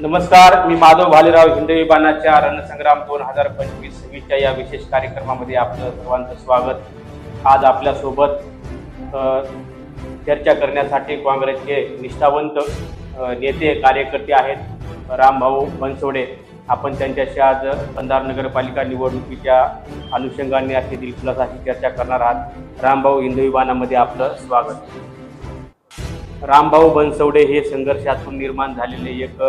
नमस्कार मी माधव भालेराव हिंदवी बाणाच्या रणसंग्राम दोन हजार पंचवीस वीसच्या या विशेष कार्यक्रमामध्ये आपलं सर्वांचं स्वागत. आज आपल्यासोबत चर्चा करण्यासाठी काँग्रेसचे निष्ठावंत नेते कार्यकर्ते आहेत रामभाऊ बनसोडे. आपण त्यांच्याशी आज कंधार नगरपालिका निवडणुकीच्या अनुषंगाने अशी दिलखुलासाठी चर्चा करणार आहात. रामभाऊ हिंदवी बाणामध्ये आपलं स्वागत. रामभाऊ बनसवडे हे संघर्षातून निर्माण झालेले एक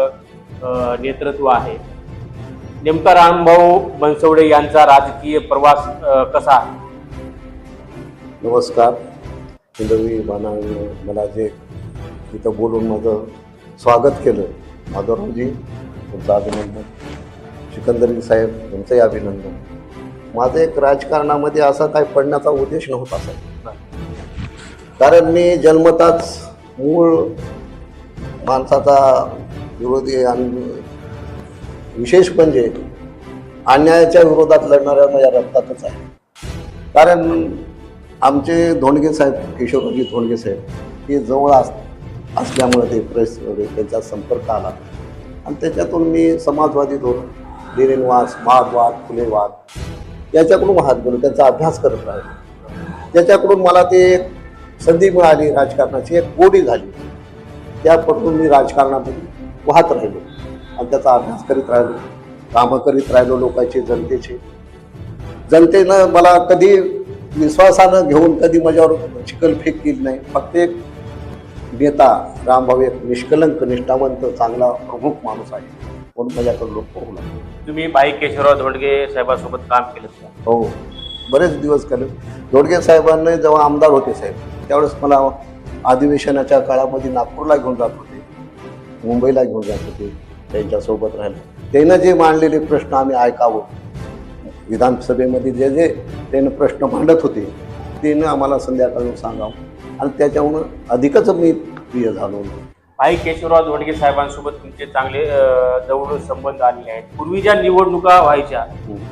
नेतृत्व आहे. नेमका रामभाऊ बनसवडे यांचा राजकीय प्रवास कसा आहे? नमस्कार. हिंदवी मानाने मला जे इथं बोलून माझं स्वागत केलं माधवरावजी तुमचं अभिनंदन. सिकंदरी साहेब तुमचंही अभिनंदन. माझं एक राजकारणामध्ये असा काही पडण्याचा उद्देश नव्हता साहेब कारण मी जन्मताच मूळ माणसाचा विरोधी आणि विशेष म्हणजे अन्यायाच्या विरोधात लढणाऱ्या माझ्या रक्तातच आहे. कारण आमचे धोंडगे साहेब किशोरजी धोंडगे साहेब हे जवळ अस असल्यामुळे ते प्रेस वगैरे त्यांचा संपर्क आला. आणि त्याच्यातून मी समाजवादी धोरण दिनेनवास माधवाद फुलेवाद याच्याकडून हात गेलो. त्यांचा अभ्यास करत राहिलो. त्याच्याकडून मला ते एक संधी मिळाली राजकारणाची एक गोडी झाली. त्यापासून मी राजकारणामध्ये वाहत राहिलो. आणि त्याचा अभ्यास करीत राहिलो. कामं करीत राहिलो लोकांचे जनतेचे. जनतेनं मला कधी विश्वासानं घेऊन कधी माझ्यावर चिकलफेक केली नाही. फक्त एक नेता रामभाऊ एक निष्कलंक निष्ठावंत चांगला प्रमुख माणूस आहे. म्हणून माझ्याकडे लोक पाहू लागले. तुम्ही भाई केशवराव धोंडगे साहेबांसोबत काम केलं हो. बरेच दिवस केले. दोडगे साहेबांनी जेव्हा आमदार होते साहेब त्यावेळेस मला अधिवेशनाच्या काळामध्ये नागपूरला घेऊन जात होते. मुंबईला घेऊन जात होते त्यांच्यासोबत राहिलं. त्यानं जे मांडलेले प्रश्न आम्ही ऐकावं. विधानसभेमध्ये जे जे त्यानं प्रश्न मांडत होते त्यानं आम्हाला संध्याकाळून सांगावं. आणि त्याच्यामुळं अधिकच मी प्रिय झालो. भाई केशवराव धोंडगे साहेबांसोबत तुमचे चांगले जवळ संबंध आलेले आहेत. पूर्वी ज्या निवडणुका व्हायच्या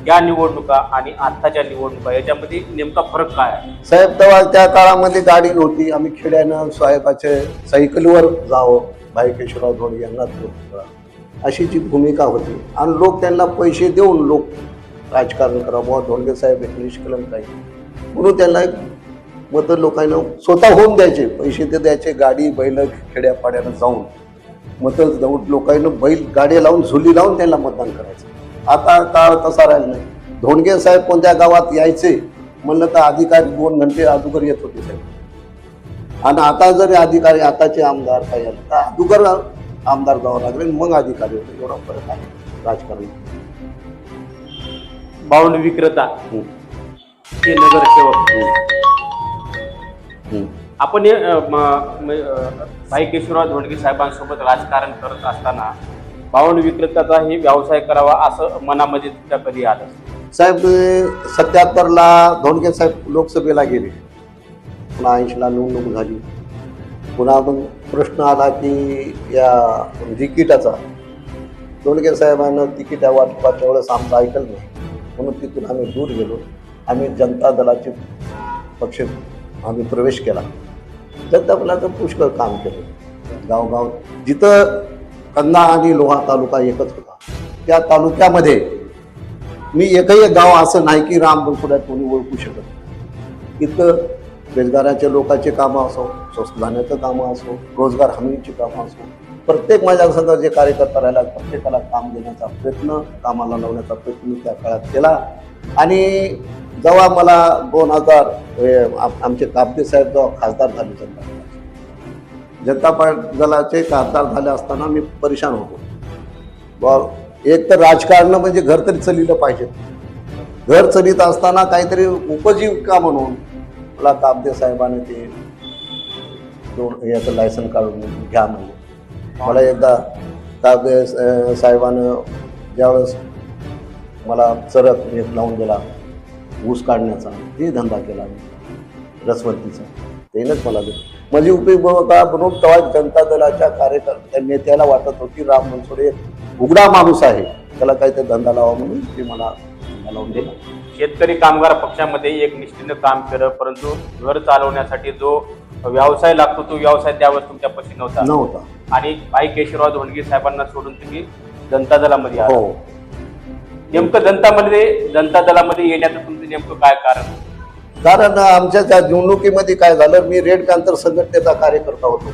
त्या निवडणुका आणि आत्ताच्या निवडणुका याच्यामध्ये नेमका फरक काय आहे? साहेब तेव्हा त्या काळामध्ये गाडी नव्हती. आम्ही खेड्यानं साहेबाचे सायकलीवर जावं. भाई केशवराव धोंड यांना अशी जी भूमिका होती आणि लोक त्यांना पैसे देऊन लोक राजकारण करावं बुवा धोंडगे साहेब एक निष्कलंक आहे म्हणून त्यांना एक मतं लोकांना स्वतः होऊन द्यायचे. पैसे ते द्यायचे गाडी बैल खेड्यापाड्यानं जाऊन. मतं जाऊन लोकांना बैल गाडी लावून झुली लावून त्यांना मतदान करायचं. आता काळ तसा राहिला नाही. धोंडगे साहेब कोणत्या गावात यायचे? म्हणलं तर अधिकारी दोन घंटे अगोदर येत होते साहेब. आणि आता जरी अधिकारी आताचे आमदार काही अगोदर आमदार जावं लागले मग अधिकारी होते. एवढा फरक आहे राजकारण. बाउंड विक्रेता. हे नगरसेवक. आपण हे, भाई केशवराव धोंडगे साहेबांसोबत राजकारण करत असताना बावण विक्रेत्याचा हे व्यवसाय करावा असं मनामध्ये तुमच्या कधी आलं? साहेब सत्याहत्तरला धोंडगे साहेब लोकसभेला गेले. पुन्हा ऐंशीला निवडणूक झाली. पुन्हा मग प्रश्न आला की या तिकिटाचा धोंडगे साहेबांना तिकीट वाटपाच्या वेळेस आमचं ऐकलं नाही. म्हणून तिथून आम्ही दूर गेलो. आम्ही जनता दलाचे पक्ष आम्ही प्रवेश केला. जनता दलाचं पुष्कळ काम केलं. गावगाव जिथं कंदा आणि लोहा तालुका एकच होता. त्या तालुक्यामध्ये मी एकही एक गाव असं नाही की राम बनपुड्यात कोणी ओळखू शकत इथं बेरोजगाराच्या लोकांचे कामं असो स्वस्तधान्याचं कामं असो रोजगार हमीची कामं असो प्रत्येक माझ्या संघ जे कार्यकर्ता राहिला प्रत्येकाला काम देण्याचा प्रयत्न कामाला लावण्याचा प्रयत्न त्या काळात केला. आणि जेव्हा मला दोन हजार आमचे कापदे साहेब जेव्हा खासदार झाले जनता जनता पार्टी दलाचे खासदार झाले असताना मी परेशान होतो. बुवा, एक तर राजकारण म्हणजे घर तरी चलिलं पाहिजे. घर चलित असताना काहीतरी उपजीविका म्हणून मला कापदे साहेबाने ते दोन याचं लायसन काढून घ्या म्हणले. मला एकदा कापदे साहेबानं ज्यावेळेस मला चरत एक लावून दिला ऊस काढण्याचा ते धंदा केला मी रसवंतीचा. त्यानंच मला दिलं. माझी उपयोगता म्हणून तेव्हा जनता दलाच्या कार्यकर्त्या नेत्याला वाटत होती राम मनसोडे उघडा माणूस आहे त्याला काहीतरी धंदा लावा म्हणून ते मला लावून दिला. शेतकरी कामगार पक्षामध्ये एक निष्ठेनं काम केलं परंतु घर चालवण्यासाठी जो व्यवसाय लागतो तो व्यवसाय त्यावेळेस तुमच्यापाशी नव्हता. नव्हता. आणि भाई केशवराव धोंडगे साहेबांना सोडून तुम्ही जनता दलामध्ये आला. हो. नेमकं जनतामध्ये जनता दलामध्ये येण्याचं तुमचं नेमकं काय कारण? कारण आमच्या त्या निवडणुकीमध्ये काय झालं मी रेड कांतर संघटनेचा कार्यकर्ता होतो.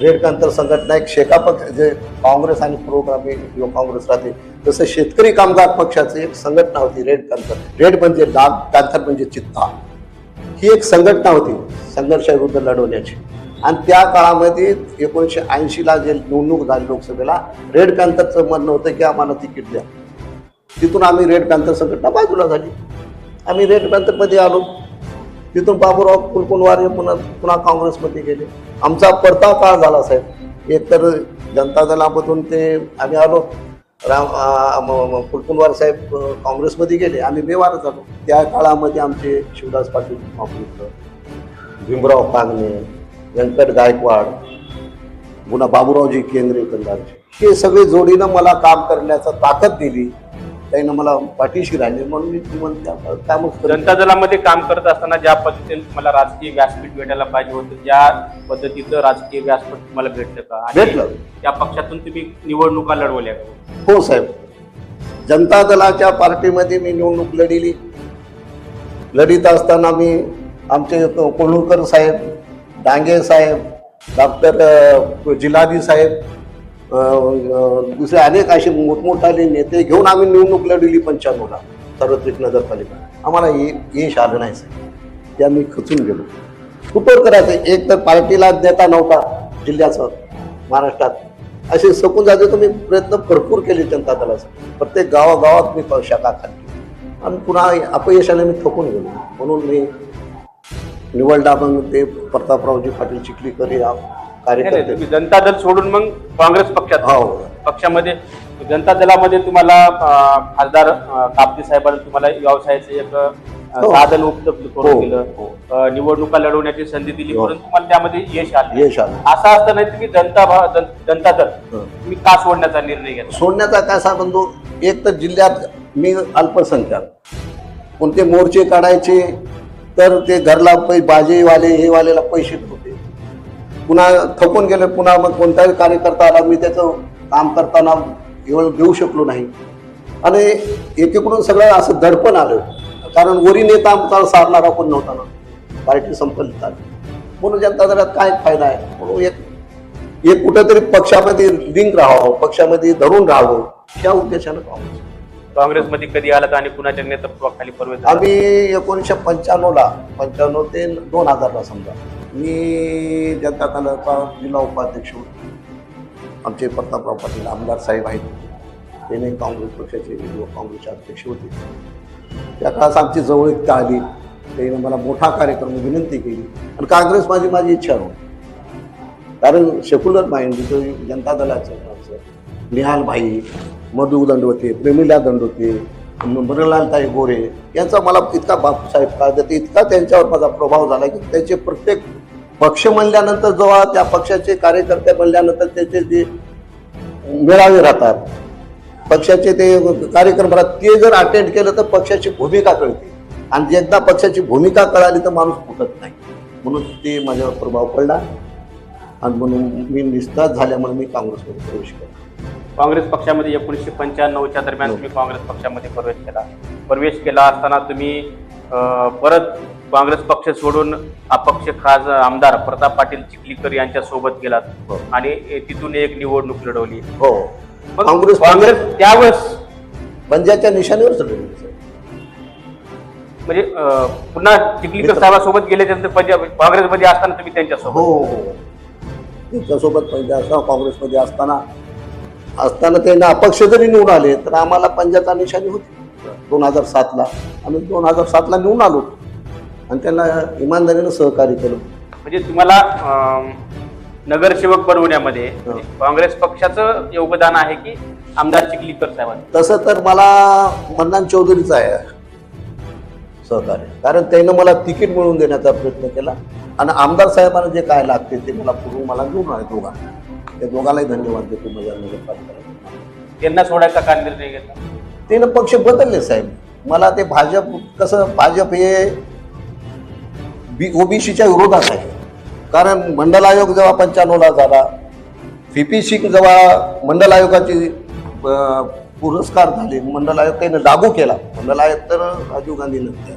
रेडकांतर संघटना एक शेका पक्ष जे काँग्रेस आणि प्रोग्रामी किंवा काँग्रेस राहते तसं शेतकरी कामगार पक्षाची एक संघटना होती रेड कांतर रेड म्हणजे डाग कांतर म्हणजे चित्ता. ही एक संघटना होती संघर्षाविरुद्ध लढवण्याची. आणि त्या काळामध्ये एकोणीसशे ऐंशीला जे निवडणूक झाली लोकसभेला रेड पॅन्थरचं म्हणणं होतं की आम्हाला तिकीट द्या. तिथून आम्ही रेड पॅन्थर संघटना बाजूला झाली. आम्ही रेड पॅन्थरमध्ये आलो. तिथून बाबूराव कुलकुलवार पुन्हा पुन्हा काँग्रेसमध्ये गेले. आमचा परताव काळ झाला साहेब? एकतर जनता दलामधून ते आम्ही आलो. राम कुलकुलवार साहेब काँग्रेसमध्ये गेले. आम्ही बेवार झालो. त्या काळामध्ये आमचे शिवदास पाटील काँग्रेसचं भीमराव कांगणे व्यंकट गायकवाड पुन्हा बाबूरावजी केंद्रीय कंदारचे हे सगळे जोडीनं मला काम करण्याचा ताकद दिली. त्यानं मला पाठीशी राहिले म्हणून मी तुम्हाला कामच जनता दलामध्ये काम करत असताना ज्या पद्धतीने तुम्हाला राजकीय व्यासपीठ भेटायला पाहिजे होतं ज्या पद्धतीचं राजकीय व्यासपीठ तुम्हाला भेटलं का? भेटलं. त्या पक्षातून तुम्ही निवडणुका लढवल्या हो साहेब. जनता दलाच्या पार्टीमध्ये मी निवडणूक लढिली. लढीत असताना मी आमचे कोल्हूरकर साहेब डांगे साहेब डॉक्टर जिलानी साहेब दुसरे अनेक असे मोठमोठाले नेते घेऊन आम्ही निवडणूक लढली पंच्याण्णवला सार्वत्रिक नगरपालिका. आम्हाला ये यश आलं नाही सर ते आम्ही खचून गेलो. कुठं करायचं? एक तर पार्टीला नेता नव्हता जिल्ह्याचं महाराष्ट्रात. असे सकून जाते तर मी प्रयत्न भरपूर केले जनता दलाचे. प्रत्येक गावागावात मी प- शाखा खाल्ली आणि पुन्हा अपयशाने मी थकून गेलो. म्हणून मी निवडला मग ते प्रतापरावजी पाटील चिखलीकर या कार्यकर्ते. तुम्ही जनता दल सोडून मग काँग्रेस पक्षात हो. पक्षामध्ये जनता दलामध्ये तुम्हाला अं, खासदार अं, कापदी साहेबांनी तुम्हाला व्यवसायाचं एक अं, हो. साधन उपलब्ध हो, करून दिलं. हो. अं, निवडणुका लढवण्याची संधी दिली. हो. परंतु तुम्हाला त्यामध्ये यश आलं. यश आलं. असं असताना तुम्ही जनता भा- जन- जनता दल हं. तुम्ही का सोडण्याचा निर्णय घेतला सोडण्याचा काय सांगतो एक तर जिल्ह्यात मी अल्पसंख्याक. कोणते मोर्चे काढायचे तर ते घरला पै बाजेवाले हे वालेला पैसे होते. पुन्हा थकून गेले पुन्हा मग कोणताही कार्यकर्ता आला मी त्याचं काम करताना एवढं घेऊ शकलो नाही. आणि एकीकडून सगळं असं दडपण आलं. कारण वरी नेता आमचा सारणारा कोण नव्हता ना. पार्टी संपलित आली म्हणून जनता दलात काय फायदा आहे? म्हणून एक एक कुठेतरी पक्षामध्ये लिंक राहावं पक्षामध्ये धरून राहावं या उद्देशानं काँग्रेस. काँग्रेसमध्ये कधी आलात आणि कुणाच्या नेतृत्वाखाली प्रवेश झाला? आम्ही एकोणीसशे पंच्याण्णवला पंच्याण्णव ते दोन हजारला समजा. मी जनता दलाचा जिल्हा उपाध्यक्ष होतो. आमचे प्रतापराव पाटील आमदार साहेब आहेत. त्याने काँग्रेस पक्षाचे युवक काँग्रेसचे अध्यक्ष होते. त्या काळात आमची जवळीकता आली. त्याने मला मोठा कार्यक्रम विनंती केली. आणि काँग्रेस माझी माझी इच्छा नव्हती कारण सेक्युलर माइंड जनता दलाचं आमचं निहाल भाई मधु दंडवते प्रेमिला दंडवते ताई गोरे यांचा मला इतका बापूसाहेब काळजाते इतका त्यांच्यावर माझा प्रभाव झाला की त्याचे प्रत्येक पक्ष म्हणल्यानंतर जेव्हा त्या पक्षाचे कार्यकर्ते म्हणल्यानंतर त्याचे जे मेळावे राहतात पक्षाचे ते कार्यक्रम राहतात ते जर अटेंड केलं तर पक्षाची भूमिका कळते. आणि एकदा पक्षाची भूमिका कळाली तर माणूस फुटत नाही. म्हणून ते माझ्यावर प्रभाव पडला. आणि म्हणून मी निस्तार झाल्यामुळे मी काँग्रेसमध्ये प्रवेश केला. काँग्रेस पक्षामध्ये एकोणीसशे पंच्याण्णवच्या दरम्यान हो. तुम्ही काँग्रेस पक्षामध्ये प्रवेश केला. प्रवेश केला असताना तुम्ही परत काँग्रेस पक्ष सोडून अपक्ष खास आमदार प्रताप पाटील चिखलीकर यांच्या सोबत गेलात. हो. आणि तिथून एक निवडणूक लढवली. हो. काँग्रेस काँग्रेस त्यावेळेस पंजाच्या निशाणीवर म्हणजे पुन्हा चिखलीकर साहेबांसोबत गेल्याच्यानंतर पंजाब काँग्रेसमध्ये असताना तुम्ही त्यांच्यासोबत हो हो. त्यांच्यासोबत पंजा असं काँग्रेसमध्ये असताना असताना त्यांना अपक्ष जरी निवडून आले तर आम्हाला पंजाचा निशाणी होती. दोन हजार सातला. आम्ही दोन हजार सातला निवडून आलो आणि त्यांना इमानदारीनं सहकार्य केलं. म्हणजे तुम्हाला अं, नगरसेवक बनवण्यामध्ये हो. काँग्रेस पक्षाचं योगदान आहे की आमदार चिखलीकर साहेबांचं? तसं तर मला मन्नान चौधरीचं आहे सहकार्य. कारण त्यानं मला तिकीट मिळवून देण्याचा प्रयत्न केला. आणि आमदार साहेबांना जे काय लागते ते मला पुरवून मला घेऊन आले दोघांना त्या दोघांनाही धन्यवाद देतो माझ्या नगरपालिकेला त्यांना सोडायचा का निर्णय घेतला? त्यानं पक्ष बदलले साहेब. मला ते भाजप कसं भाजप हे बी ओबीसीच्या विरोधात आहे कारण मंडल आयोग जेव्हा पंच्याण्णवला झाला व्ही पी सिंग जेव्हा मंडल आयोगाचे पुरस्कार झाले मंडल आयोग त्याने लागू केला. मंडल आयोग तर राजीव गांधी नंतर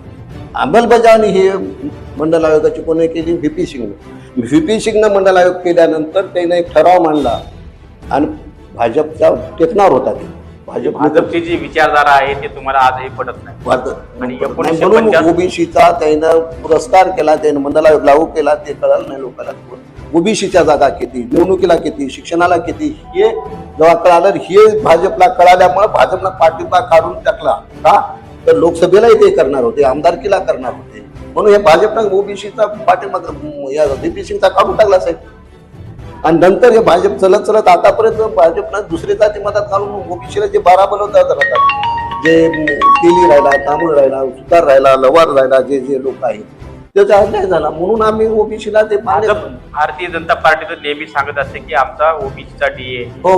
अंमलबजावणी हे मंडल आयोगाची कोणी केली? व्ही पी सिंगनं. व्ही पी सिंगनं मंडल आयोग केल्यानंतर त्याने एक ठराव मांडला आणि भाजपचा टेकणार होता ते. भाजप भाजपची जी विचारधारा आहे ते तुम्हाला आजही पटत नाही भारत- आणि एकोणीसशे म्हणून ओबीसीचा त्यानं पुरस्कार केला त्यानं मंडल लागू केला ते कळलं नाही लोकांना ओबीसीच्या जागा किती निवडणुकीला किती शिक्षणाला किती हे जेव्हा कळालं हे भाजपला कळाल्यामुळे भाजपनं पाठिंबा काढून टाकला का तर लोकसभेलाही ते करणार होते आमदारकीला करणार होते म्हणून हे भाजपनं ओबीसीचा पाठिंबा या सिंगचा काढून टाकला साहेब आणि नंतर हे भाजप चलत चलत आतापर्यंत भाजपनं दुसरी जाती मतात घालून ओबीसीला जे बारा बनवतात राहतात जे तेली राहिला तांबूळ राहिला सुतार राहिला लवार राहिला जे जे लोक आहेत त्याचा अन्याय झाला. म्हणून आम्ही ओबीसीला ते भारतीय जनता पार्टी तर नेहमी सांगत असते की आमचा ओबीसीचा डीए हो.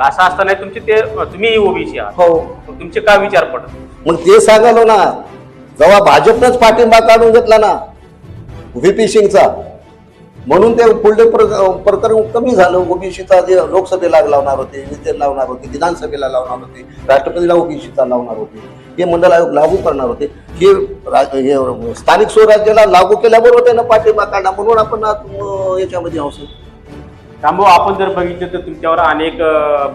असं असताना तुमचे ते तुम्ही ओबीसी आहात. हो. तुमचे काय विचार पडत? मग ते सांगालो ना जेव्हा भाजपनंच पाठिंबा काढून घेतला ना व्ही सिंगचा म्हणून ते पुढले प्र- प्रकरण कमी झालं. ओबीसीचा जे लोकसभेला लावणार होते विधेयक लावणार होते विधानसभेला लावणार होते राष्ट्रपतीला ओबीसीचा लावणार होते हे मंडल आयोग लागू करणार होते. हे हे स्थानिक स्वराज्याला लागू केल्याबरोबर त्यांना पाठिंबा काढला. म्हणून आपण याच्यामध्ये आहोत सर. आपण जर बघितलं तर तुमच्यावर अनेक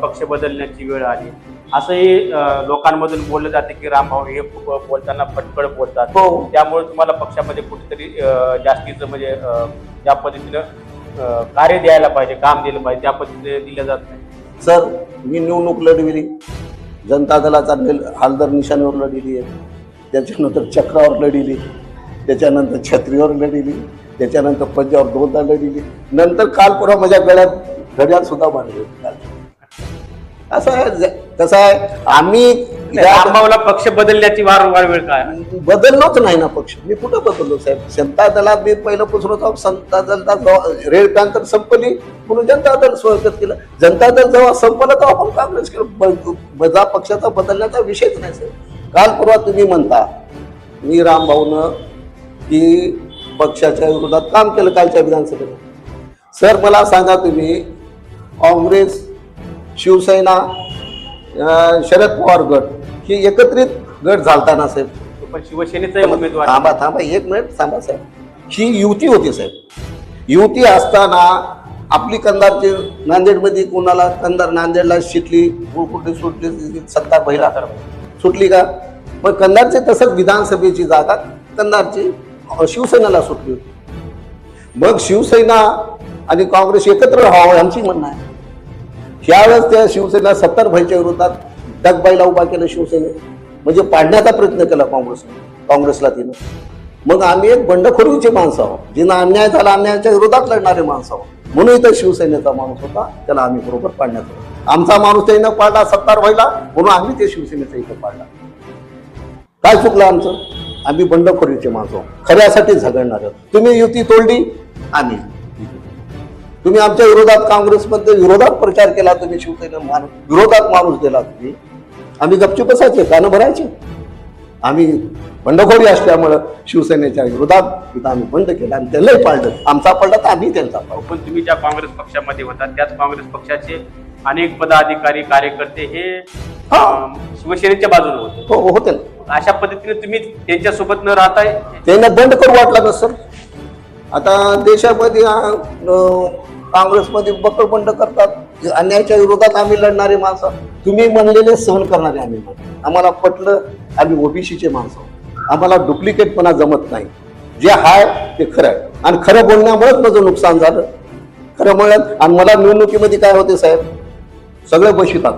पक्ष बदलण्याची वेळ आली. असंही लोकांमधून बोललं जाते की रामभाऊ हे खूप बोलताना फटकळ बोलतात. हो. त्यामुळे तुम्हाला पक्षामध्ये कुठेतरी जास्तीचं म्हणजे ज्या पद्धतीनं कार्य द्यायला पाहिजे काम दिलं पाहिजे त्या पद्धतीने दिलं जात नाही. सर मी निवडणूक लढविली. जनता दलाचा हालदर निशाणीवर लढिली आहे. त्याच्यानंतर चक्रावर लढिली. त्याच्यानंतर छत्रीवर लढिली. त्याच्यानंतर पंजावर दोनदा लढिली. नंतर काल पुन्हा माझ्या गळ्यात घड्याळ सुद्धा बांधले असं आहे कसं आहे. आम्ही रामभाऊला पक्ष बदलण्याची वारंवार वेळ काय? बदललोच नाही ना पक्ष. मी कुठं बदललो साहेब? जनता दलात मी पहिल्यापासून होतो जनता दल रेड पॅन्थर संपली म्हणून जनता दल स्वागत केलं. जनता दल जेव्हा संपलं तेव्हा आपण काँग्रेस केलं. ब- बजा पक्षाचा बदलण्याचा विषयच नाही साहेब. काल परवा तुम्ही म्हणता मी रामभाऊनं की पक्षाच्या विरोधात काम केलं कालच्या विधानसभेला सर मला सांगा तुम्ही काँग्रेस शिवसेना शरद पवार गट हे एकत्रित गट झालताना साहेब. पण शिवसेनेचा उमेदवार. थांबा थांबा एक मिनिट थांबा साहेब. ही युती होती साहेब. युती असताना आपली कंदारची नांदेडमध्ये कोणाला कंदार नांदेडला शिटली कुठे सुटली सत्ता पहिला. सुटली का? मग कंदारची तसंच विधानसभेची जागा कंदारची शिवसेनेला सुटली होती. मग शिवसेना आणि काँग्रेस एकत्र राहावं आमची म्हणणं आहे. त्यावेळेस त्या शिवसेना सत्तर भाईच्या विरोधात डगबाईला उभा केलं शिवसेने म्हणजे पाडण्याचा प्रयत्न केला काँग्रेस काँग्रेसला तिनं. मग आम्ही एक बंडखोरीची माणसं आहोत. जिनं अन्याय झाला अन्यायाच्या विरोधात लढणारे माणसं आहोत. म्हणून इथं शिवसेनेचा माणूस होता. त्याला आम्ही बरोबर पाडण्यात आमचा माणूस त्यानं पाडला सत्तार व्हायला म्हणून आम्ही ते शिवसेनेचा इथं पाडला. काय चुकलं आमचं? आम्ही बंडखोरीचे माणसं आहोत. खऱ्यासाठी झगडणार आहोत. तुम्ही युती तोडली आम्ही तुम्ही आमच्या विरोधात काँग्रेसमध्ये विरोधात प्रचार केला तुम्ही शिवसेना माणूस विरोधात माणूस दिला तुम्ही. आम्ही गपचूप बसायचे कानं भरायचे. आम्ही बंडखोरी असल्यामुळं शिवसेनेच्या विरोधात तिथं आम्ही बंद केला आणि त्यांनाही पाळलं. आमचा पडला तर आम्ही त्यांचा पाळला. पण तुम्ही ज्या काँग्रेस पक्षामध्ये होता त्याच काँग्रेस पक्षाचे अनेक पदाधिकारी कार्यकर्ते हे शिवसेनेच्या बाजूने होते. हो हो, होते ना. अशा पद्धतीने तुम्ही त्यांच्यासोबत न राहताय? त्यांना बंड करू वाटला ना सर? आता देशामध्ये काँग्रेसमध्ये बकड बंड करतात अन्यायाच्या विरोधात आम्ही लढणारे माणसं. तुम्ही म्हणलेले सहन करणारे आम्ही आम्हाला पटलं आम्ही ओबीसीचे माणसं. आम्हाला डुप्लिकेटपणा जमत नाही. जे आहे ते खरं आहे. आणि खरं बोलण्यामुळेच माझं नुकसान झालं. खरं म्हणत आणि मला निवडणुकीमध्ये काय होते साहेब? सगळे बशितात.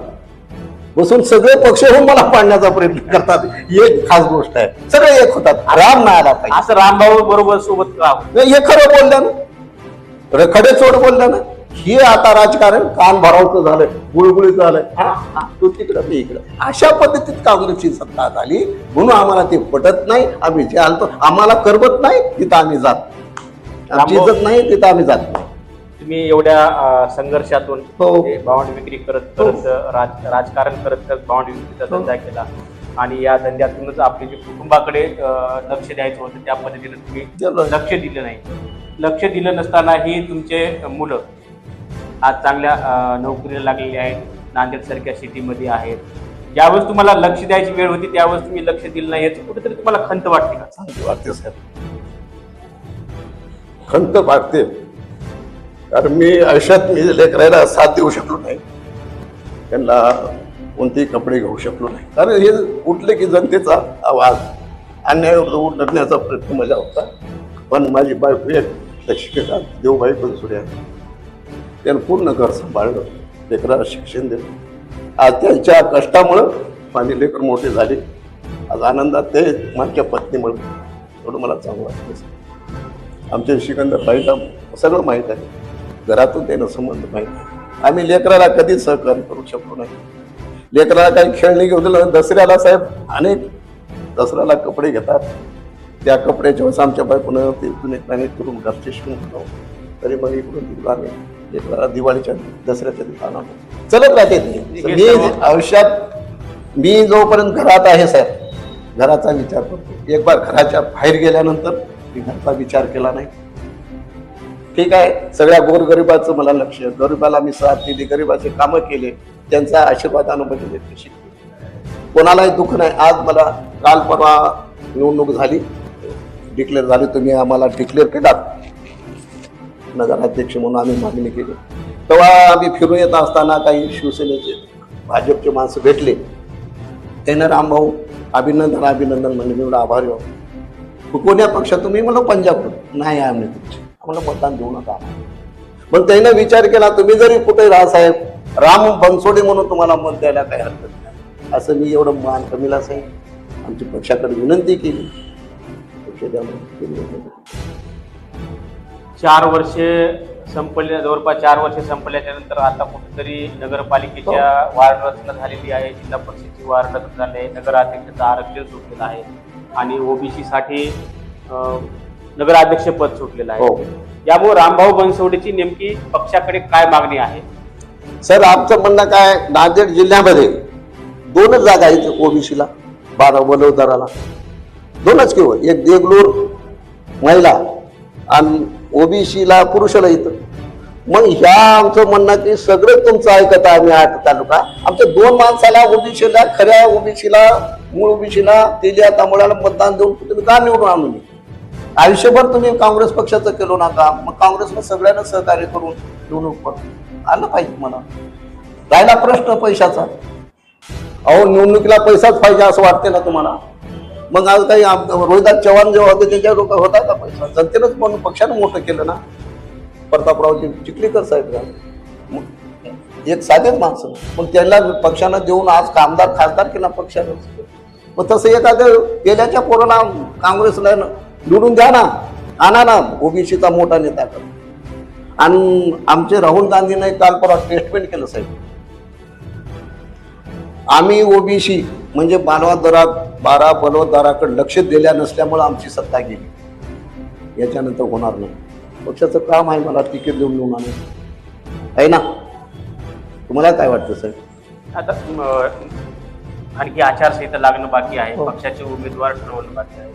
बसून सगळे पक्ष होऊन मला पाडण्याचा प्रयत्न करतात. एक खास गोष्ट आहे. सगळे एक होतात. आराम नाही आला पाहिजे. असं रामभाऊ बरोबर सोबत हे खरं बोललं ना रखडे चोड बोललं ना हे आता राजकारण कान भरावचं झालंय गुळगुळीत झालंय हा, हा, तू तिकडं मी इकडं अशा पद्धतीत काँग्रेसची सत्ता झाली म्हणून आम्हाला ते पटत नाही आम्ही जे आणतो आम्हाला करमत नाही तिथं आम्ही जात. आमची इज्जत नाही तिथं आम्ही जात नाही तुम्ही एवढ्या संघर्षातून हो. भावंड विक्री करत करत राज राजकारण करत करत भावंड विक्रीचा हो. धंदा केला आणि या धंद्यातूनच आपले जे कुटुंबाकडे लक्ष द्यायचं होतं त्या पद्धतीने तुम्ही. लक्ष दिलं नाही लक्ष दिलं नसतानाही तुमचे मुलं आज चांगल्या नोकरीला लागलेले आहेत नांदेडसारख्या सिटीमध्ये आहेत. ज्यावेळेस तुम्हाला लक्ष द्यायची वेळ होती त्यावेळेस तुम्ही लक्ष दिलं नाही याची कुठेतरी तुम्हाला खंत वाटते का? चांगली वाटते साहेब. खंत वाटते. कारण मी आयुष्यात मी लेकरायला साथ देऊ शकलो नाही. त्यांना कोणतेही कपडे घेऊ शकलो नाही. कारण हे उठले की जनतेचा आवाज अन्यायावर लढण्याचा प्रयत्न माझा होता. पण माझी बायको एक शिक्षकात देवबाई बनसुड्या त्यानं पूर्ण घर सांभाळलं लेकराला शिक्षण दिलं. आज त्यांच्या कष्टामुळं माझे लेकर मोठे झाले. आज आनंदात ते माझ्या पत्नीमुळं. थोडं मला चांगलं वाटतं. आमच्या सिकंदर बाईला सगळं माहीत आहे. घरातून त्यानं संबंध माहीत आहे. आम्ही लेकराला कधीच सहकार्य करू शकलो नाही. लेकराला काही खेळणी घेऊन दिलं दसऱ्याला साहेब अनेक दसऱ्याला कपडे घेतात. त्या कपड्याच्या वेळेस आमच्या बायकोनं ते जुने मॅनेज करून घरचे शिवून. तरी मग इकडून तिकडून आम्ही लेकराला दिवाळीच्या दसऱ्याच्या दिवसाला आणतो. चलत राहते ते. मी आयुष्यात मी जोपर्यंत घरात आहे साहेब घराचा विचार करतो एक बार घराच्या बाहेर गेल्यानंतर मी घरचा विचार केला नाही ठीक आहे सगळ्या गोरगरिबाचं मला लक्ष आहे. गरिबाला मी साथ दिली गरिबाचे कामं केले त्यांचा ते शिकले कोणालाही दुःख नाही आज मला काल परवा निवडणूक झाली डिक्लेअर झाली तुम्ही आम्हाला डिक्लेअर केलात. नगराध्यक्ष म्हणून आम्ही मागणी केली. तेव्हा आम्ही फिरून येत असताना काही शिवसेनेचे भाजपचे माणसं भेटले. त्यानं रामभाऊ अभिनंदन अभिनंदन म्हणजे मी एवढा आभारी आहो कोण्या पक्षात तुम्ही? म्हणलं पंजाबकडून. नाही आम्ही तुमचे. आम्हाला मतदान देऊ नका. मग त्यानं विचार केला तुम्ही जरी कुठे राहसाहेब राम बनसोडे म्हणून तुम्हाला मत द्यायला काही हरकत नाही. असं मी एवढं मान कमीला साहेब आमच्या पक्षाकडे विनंती केली. विनंती. चार वर्षे संपल्या जवळपास चार वर्षे संपल्याच्या नंतर आता कुठेतरी नगरपालिकेच्या वार्ड रचना झालेली आहे जिल्हा परिषदेची वार्ड रचना झाली आहे नगराध्यक्षाचं आरक्षण सुटलेलं आहे आणि ओबीसी साठी अं, नगराध्यक्ष पद सुटलेलं हो. आहे यामुळे रामभाऊ बनसोडेची नेमकी पक्षाकडे काय मागणी आहे सर आमचं म्हणणं काय नांदेड जिल्ह्यामध्ये दोनच जागा आहेत ओबीसीला बारा वलवदाराला दोनच केवळ एक देगलूर महिला आणि ओबीसीला पुरुषाला इथं. मग ह्या आमचं म्हणणं की सगळं तुमचं ऐकत आम्ही आठ तालुका. आमच्या दोन माणसाला ओबीसीला खऱ्या ओबीसीला मूळ ओबीसीला तेलिया तांबळाला मतदान देऊन तुम्ही का निवडून आणून आयुष्यभर तुम्ही काँग्रेस पक्षाचं केलो नका. मग काँग्रेसनं सगळ्यांना सहकार्य करून निवडणूक आलं पाहिजे मला. राहिला प्रश्न पैशाचा. अहो निवडणुकीला पैसाच पाहिजे असं वाटते ना तुम्हाला? मग आज काही रोहिदास चव्हाण जेव्हा होते त्याच्या लोक होता का पैसा? जनतेनंच म्हणून पक्षानं मोठं केलं ना? प्रतापरावजी चिखलीकर साहेब झाले. मग एक साधेच माणसं. मग त्यांना पक्षानं देऊन आज कामदार खासदार केला पक्षानं. मग तसं एखादं गेल्याच्या पोराला काँग्रेसला निवडून द्या ना. आणा ना. ओबीसीचा मोठा नेता करा. आणि आमचे राहुल गांधीने काल परवा स्टेटमेंट केलं साहेब. आम्ही ओबीसी म्हणजे मानवादरात बारा बलवतदाराकडे लक्ष दिल्या नसल्यामुळे आमची सत्ता गेली. याच्यानंतर होणार नाही. पक्षाचं काम आहे मला तिकीट देऊन देऊन आणून आहे ना? तुम्हाला काय वाटतं साहेब आता आणखी आचारसंहिता लागणं बाकी आहे. हो. पक्षाचे उमेदवार ठरवणं बाकी आहे.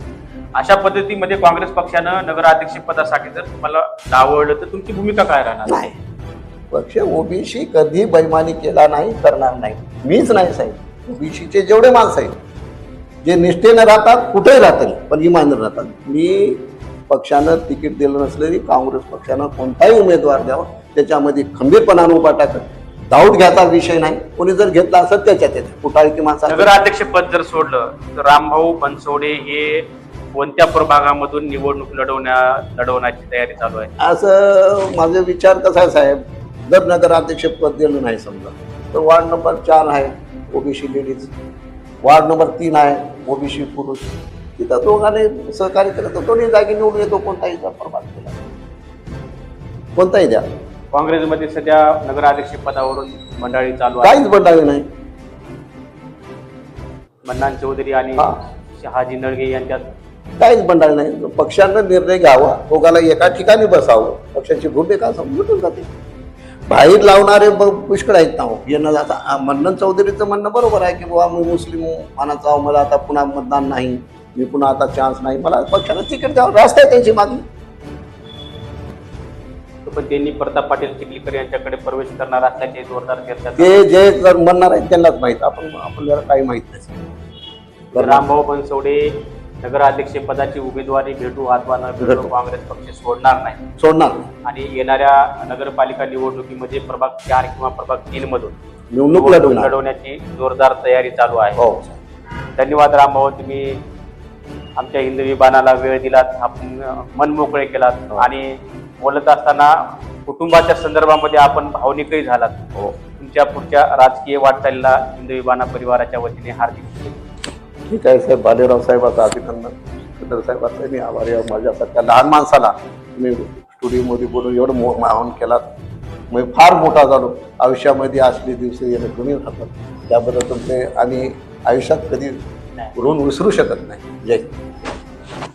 अशा पद्धतीमध्ये काँग्रेस पक्षानं नगराध्यक्ष पदासाठी जर तुम्हाला डावळलं तर तुमची भूमिका काय राहणार? नाही. पक्ष ओबीसी कधी बैमानी केला नाही करणार नाही. मीच नाही साहेब. ओबीसीचे जेवढे माणसं आहेत जे निष्ठेनं राहतात कुठेही राहतात पण इमानदार राहतात. मी पक्षानं तिकीट दिलं नसलेली काँग्रेस पक्षानं कोणताही उमेदवार द्यावा त्याच्यामध्ये खंबीरपणानं उभा टाकत दाऊट घ्यायचा विषय नाही. कोणी जर घेतला असत त्याच्या त्याच्या कुठाळी माणसा नगराध्यक्ष पद जर सोडलं तर रामभाऊ बनसोडे हे कोणत्या प्रभागामधून निवडणूक लढवण्या लढवण्याची तयारी चालू आहे? असं माझा विचार कसा आहे साहेब? जर नगराध्यक्ष पद दिलं नाही समजा तर वार्ड नंबर चार आहे ओबीसी लेडीज. वार्ड नंबर तीन आहे ओबीसी पुरुष. तिथं दोघांनी सहकार्य केलं तर दोन्ही जागी निवडून येतो कोणताही प्रभाग केला कोणताही द्या. काँग्रेसमध्ये सध्या नगराध्यक्ष पदावरून मंडळी चालू आहे काहीच बंडाळी नाही. मन्नान चौधरी आणि हा. शहाजी नळगे यांच्यात काहीच बंडाळी नाही. पक्षानं निर्णय घ्यावा. दोघाला एका ठिकाणी बसावं. पक्षाची भूमिका समजून जाते. बाहेर लावणारे पुष्कळ आहेत ना हो. यांना आता मन्नन चौधरीचं म्हणणं बरोबर आहे की बाबा मी मुस्लिम मानाचा आहो, मला आता पुन्हा मतदान नाही मी पुन्हा आता चान्स नाही. मला पक्षानं तिकीट द्यावं रास्त आहे त्यांची मागणी. पण त्यांनी प्रताप पाटील चिखलीकर यांच्याकडे प्रवेश करणार असल्याचे जोरदार चर्चा ते जे जर म्हणणार आहेत त्यांनाच माहीत आपण आपल्याला काही माहीत नाही. रामभाऊ बनसोडे नगराध्यक्ष पदाची उमेदवारी भेटू अथवा न भेटू. काँग्रेस पक्ष सोडणार नाही सोडणार नाही. आणि येणाऱ्या नगरपालिका निवडणुकीमध्ये प्रभाग चार किंवा प्रभाग तीन मधून निवडणूक लढवणार लढवण्याची जोरदार तयारी चालू आहे हो धन्यवाद रामभाऊ तुम्ही आमच्या हिंदवी बाणाला वेळ दिलात आपण मन मोकळे केलात हो. आणि बोलत असताना कुटुंबाच्या संदर्भामध्ये आपण भावनिकही झालात हो तुमच्या पुढच्या राजकीय वाटचालीला हिंदवी बाणा परिवाराच्या वतीने हार्दिक शुभेच्छा. ठीक आहे साहेब. बालेराव साहेबाचं अभिनंदन. खंडर साहेबाचं मी आभारी आहे माझ्यासारख्या लहान माणसाला. मी स्टुडिओमध्ये बोलून एवढं मो माहून केलात. मी फार मोठा झालो. आयुष्यामध्ये असले दिवस येणं कमी राहतात त्याबद्दल तुमचे आणि आयुष्यात कधी ऋण विसरू शकत नाही. जय.